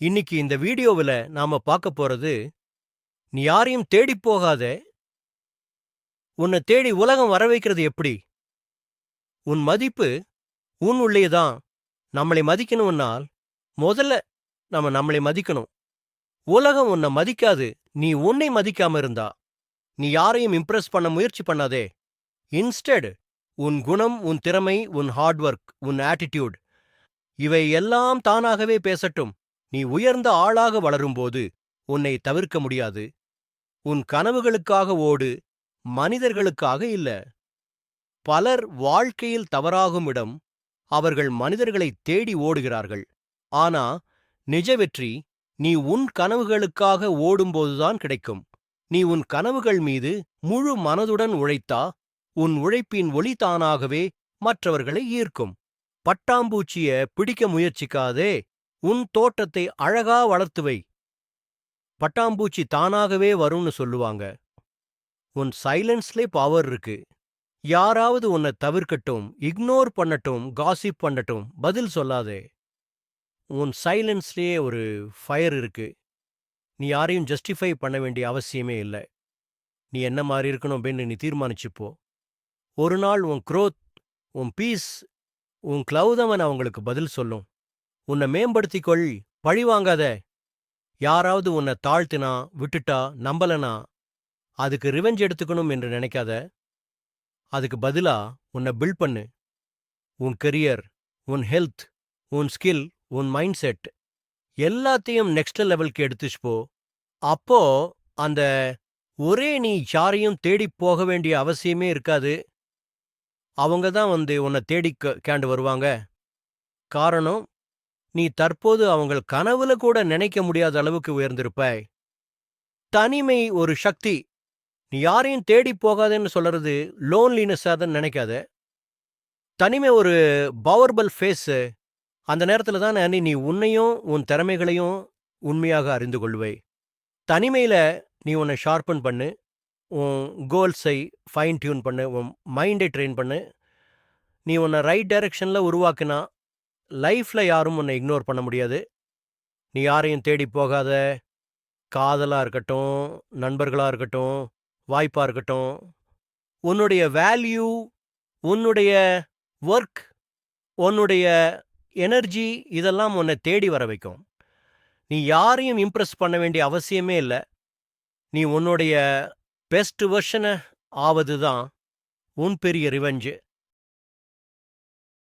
இன்னைக்கு இந்த வீடியோவில் நாம பார்க்க போறது நீ யாரையும் தேடி போகாத. உன்னை தேடி உலகம் வர வைக்கிறது எப்படி? உன் மதிப்பு உன் உள்ளேதான் நம்மளை மதிக்கணும்னால் முதல்ல நம்ம நம்மளை மதிக்கணும். உலகம் உன்னை மதிக்காது. நீ உன்னை மதிக்காம இருந்தா. நீ யாரையும் இம்ப்ரெஸ் பண்ண முயற்சி பண்ணாதே. இன்ஸ்டெட் உன் குணம் உன் திறமை உன் ஹார்ட் ஒர்க் உன் ஆட்டிடியூட் இவை எல்லாம் தானாகவே பேசட்டும். நீ உயர்ந்த ஆளாக வளரும்போது உன்னை தவிர்க்க முடியாது. உன் கனவுகளுக்காக ஓடு மனிதர்களுக்காக இல்ல. பலர் வாழ்க்கையில் தவறாகும் இடம் அவர்கள் மனிதர்களை தேடி ஓடுகிறார்கள். ஆனா நிஜ வெற்றி நீ உன் கனவுகளுக்காக ஓடும்போதுதான் கிடைக்கும். நீ உன் கனவுகள் மீது முழு மனதுடன் உழைத்தா உன் உழைப்பின் ஒளி தானாகவே மற்றவர்களை ஈர்க்கும். பட்டாம்பூச்சிய பிடிக்க முயற்சிக்காதே. உன் தோட்டத்தை அழகா வளர்த்து வை. பட்டாம்பூச்சி தானாகவே வரும்னு சொல்லுவாங்க. உன் சைலன்ஸ்லே பவர் இருக்கு. யாராவது உன்னை தவிர்க்கட்டும் இக்னோர் பண்ணட்டும் காசிப் பண்ணட்டும் பதில் சொல்லாதே. உன் சைலன்ஸ்லயே ஒரு ஃபயர் இருக்கு. நீ யாரையும் ஜஸ்டிஃபை பண்ண வேண்டிய அவசியமே இல்லை. நீ என்ன மாதிரி இருக்கணும் அப்படின்னு நீ தீர்மானிச்சுப்போ ஒரு நாள் உன் குரோத் உன் பீஸ் உன் கிளௌதவன் அவங்களுக்கு பதில் சொல்லும். உன்னை மேம்படுத்திக்கொள் பழி வாங்காத. யாராவது உன்னை தாழ்த்தினா விட்டுட்டா நம்பலனா அதுக்கு ரிவெஞ்ச் எடுத்துக்கணும் என்று நினைக்காத. அதுக்கு பதிலா உன்னை பில்ட் பண்ணு. உன் கெரியர் உன் ஹெல்த் உன் ஸ்கில் உன் மைண்ட் செட் எல்லாத்தையும் நெக்ஸ்ட் லெவலுக்கு எடுத்துச்சு போ. அப்போ அந்த ஒரே நீ யாரையும் தேடி போக வேண்டிய அவசியமே இருக்காது. அவங்க தான் வந்து உன்னை தேடி கேண்டு வருவாங்க. காரணம் நீ தற்போது அவங்கள் கனவுல கூட நினைக்க முடியாத அளவுக்கு உயர்ந்திருப்பாய். தனிமை ஒரு சக்தி. நீ யாரையும் தேடி போகாதேன்னு சொல்றது லோன்லினஸ் தான் நினைக்காத. தனிமை ஒரு பவர்பல் ஃபேஸு அந்த நேரத்துல தான் நீ நீ உன்னையும் உன் திறமைகளையும் உண்மையாக அறிந்து கொள்வை தனிமையில நீ உன்னை ஷார்ப்பன் பண்ணு. உன் கோல்ஸை ஃபைன் டியூன் பண்ணு. உன் மைண்டை ட்ரெயின் பண்ணு. நீ உன்னை ரைட் டைரக்ஷன்ல உருவாக்குனா லைஃப்ல யாரும் உன்னை இக்னோர் பண்ண முடியாது. நீ யாரையும் தேடி போகாத. காதலா இருக்கட்டும் நண்பர்களா இருக்கட்டும் வாய்ப்பா இருக்கட்டும் உன்னுடைய வேல்யூ உன்னுடைய ஒர்க் உன்னுடைய எனர்ஜி இதெல்லாம் உன்னை தேடி வர வைக்கும். நீ யாரையும் இம்ப்ரெஸ் பண்ண வேண்டிய அவசியமே இல்லை. நீ உன்னுடைய பெஸ்ட் வெர்ஷனை ஆவது தான் உன் பெரிய ரிவெஞ்சு